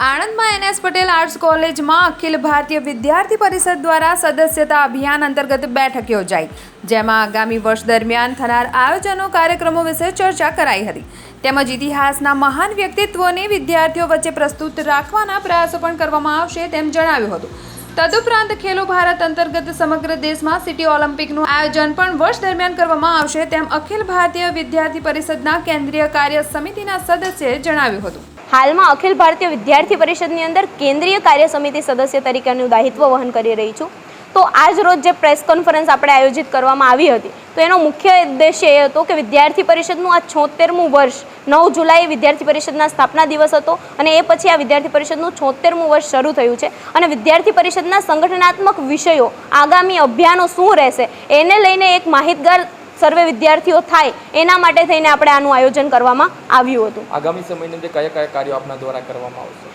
આણંદમાં NS Patel arts કોલેજમાં અખિલ ભારતીય વિદ્યાર્થી પરિષદ દ્વારા સદસ્યતા અભિયાન અંતર્ગત બેઠક યોજાઈ, જેમાં આગામી વર્ષ દરમિયાન થનાર આયોજનો કાર્યક્રમો વિશે ચર્ચા કરાઈ હતી. તેમજ ઇતિહાસના મહાન વ્યક્તિત્વોને વિદ્યાર્થીઓ વચ્ચે પ્રસ્તુત રાખવાના પ્રયાસો પણ કરવામાં આવશે તેમ જણાવ્યું હતું. તદુપરાંત ખેલો ભારત અંતર્ગત સમગ્ર દેશમાં સિટી ઓલિમ્પિકનું આયોજન પણ વર્ષ દરમિયાન કરવામાં આવશે તેમ અખિલ ભારતીય વિદ્યાર્થી પરિષદના કેન્દ્રીય કાર્ય સમિતિના સદસ્યએ જણાવ્યું હતું. હાલમાં અખિલ ભારતીય વિદ્યાર્થી પરિષદની અંદર કેન્દ્રીય કાર્ય સમિતિ સદસ્ય તરીકેનું દાયિત્વ વહન કરી રહી છું. તો આજ રોજ જે પ્રેસ કોન્ફરન્સ આપણે આયોજિત કરવામાં આવી હતી, તો એનો મુખ્ય ઉદ્દેશ્ય એ હતો કે વિદ્યાર્થી પરિષદનું આ છોતેરમું વર્ષ, નવ જુલાઈ વિદ્યાર્થી પરિષદના સ્થાપના દિવસ હતો અને એ પછી આ વિદ્યાર્થી પરિષદનું છોતેરમું વર્ષ શરૂ થયું છે. અને વિદ્યાર્થી પરિષદના સંગઠનાત્મક વિષયો આગામી અભિયાનો શું રહેશે, એને લઈને એક માહિતગાર સર્વે વિદ્યાર્થીઓ થાય એના માટે થઈને આપણે આનું આયોજન કરવામાં આવ્યું હતું. આગામી સમયની અંદર કયા કયા કાર્યો આપના દ્વારા કરવામાં આવશે?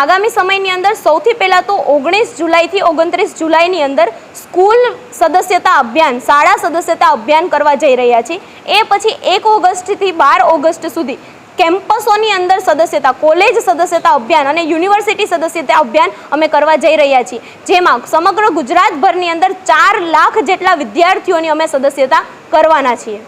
આગામી સમયની અંદર સૌથી પહેલાં તો ઓગણીસ જુલાઈથી ઓગણત્રીસ જુલાઈની અંદર સ્કૂલ સદસ્યતા અભિયાન શાળા સદસ્યતા અભિયાન કરવા જઈ રહ્યા છીએ. એ પછી એક ઓગસ્ટથી બાર ઓગસ્ટ સુધી કેમ્પસોની અંદર સદસ્યતા, કોલેજ સદસ્યતા અભિયાન અને યુનિવર્સિટી સદસ્યતા અભિયાન અમે કરવા જઈ રહ્યા છીએ. જેમાં સમગ્ર ગુજરાતભરની અંદર ચાર લાખ જેટલા વિદ્યાર્થીઓની અમે સદસ્યતા કરવાના છીએ.